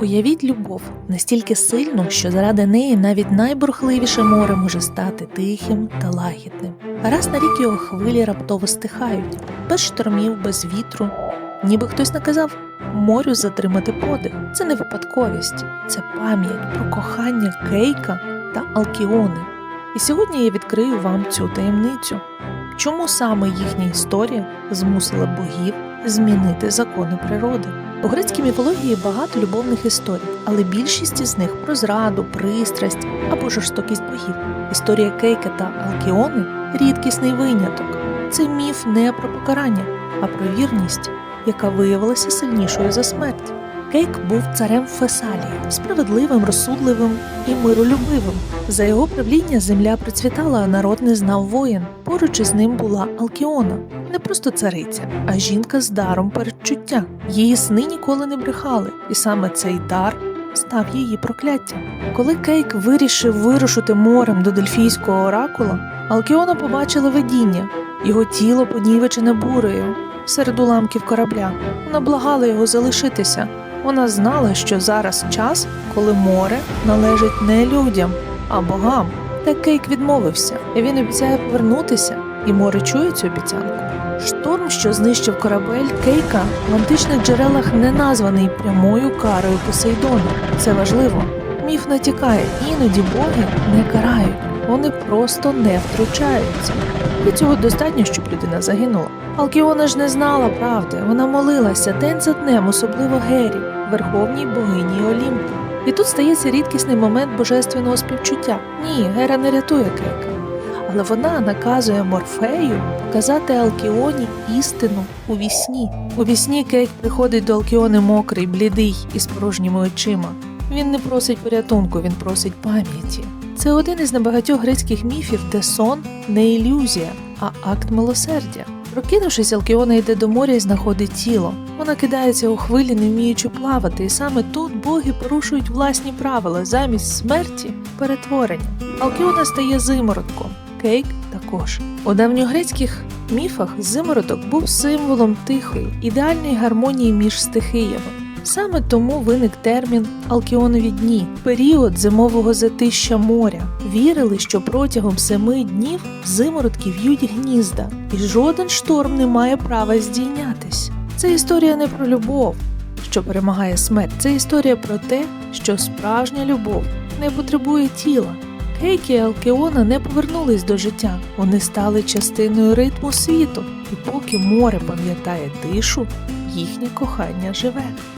Уявіть любов настільки сильну, що заради неї навіть найбурхливіше море може стати тихим та лагідним. Раз на рік його хвилі раптово стихають, без штормів, без вітру. Ніби хтось наказав морю затримати подих. Це не випадковість, це пам'ять про кохання Кейка та Алкіони. І сьогодні я відкрию вам цю таємницю. Чому саме їхня історія змусила богів змінити закони природи? У грецькій міфології багато любовних історій, але більшість із них про зраду, пристрасть або жорстокість богів. Історія Кейка та Алкіони рідкісний виняток. Це міф не про покарання, а про вірність, яка виявилася сильнішою за смерть. Кейк був царем Фесалії, справедливим, розсудливим і миролюбивим. За його правління земля процвітала, а народ не знав воїн. Поруч із ним була Алкіона, не просто цариця, а жінка з даром передчуття. Її сни ніколи не брехали, і саме цей дар став її прокляттям. Коли Кейк вирішив вирушити морем до Дельфійського оракула, Алкіона побачила видіння, його тіло понівечене бурею серед уламків корабля. Вона благала його залишитися. Вона знала, що зараз час, коли море належить не людям, а богам. Та Кейк відмовився, і він обіцяє повернутися, і море чує цю обіцянку. Шторм, що знищив корабель Кейка, в античних джерелах не названий прямою карою Посейдона. Це важливо. Міф натякає, іноді боги не карають, вони просто не втручаються. І цього достатньо, щоб людина загинула. Алкіона ж не знала правди. Вона молилася день за днем, особливо Гері, верховній богині Олімпу. І тут стається рідкісний момент божественного співчуття. Ні, Гера не рятує Кейка. Але вона наказує Морфею показати Алкіоні істину у вісні. У вісні Кейк приходить до Алкіони мокрий, блідий і з порожніми очима. Він не просить порятунку, він просить пам'яті. Це один із небагатьох грецьких міфів, де сон не ілюзія, а акт милосердя. Прокинувшись, Алкіона йде до моря і знаходить тіло. Вона кидається у хвилі, не вміючи плавати, і саме тут боги порушують власні правила замість смерті перетворення. Алкіона стає зимородком, Кейк також. У давньогрецьких міфах зимородок був символом тихої, ідеальної гармонії між стихіями. Саме тому виник термін Алкіонові дні, період зимового затища моря. Вірили, що протягом семи днів зимородки в'ють гнізда, і жоден шторм не має права здійнятись. Це історія не про любов, що перемагає смерть. Це історія про те, що справжня любов не потребує тіла. Кейк і Алкеона не повернулись до життя. Вони стали частиною ритму світу, і поки море пам'ятає тишу, їхнє кохання живе.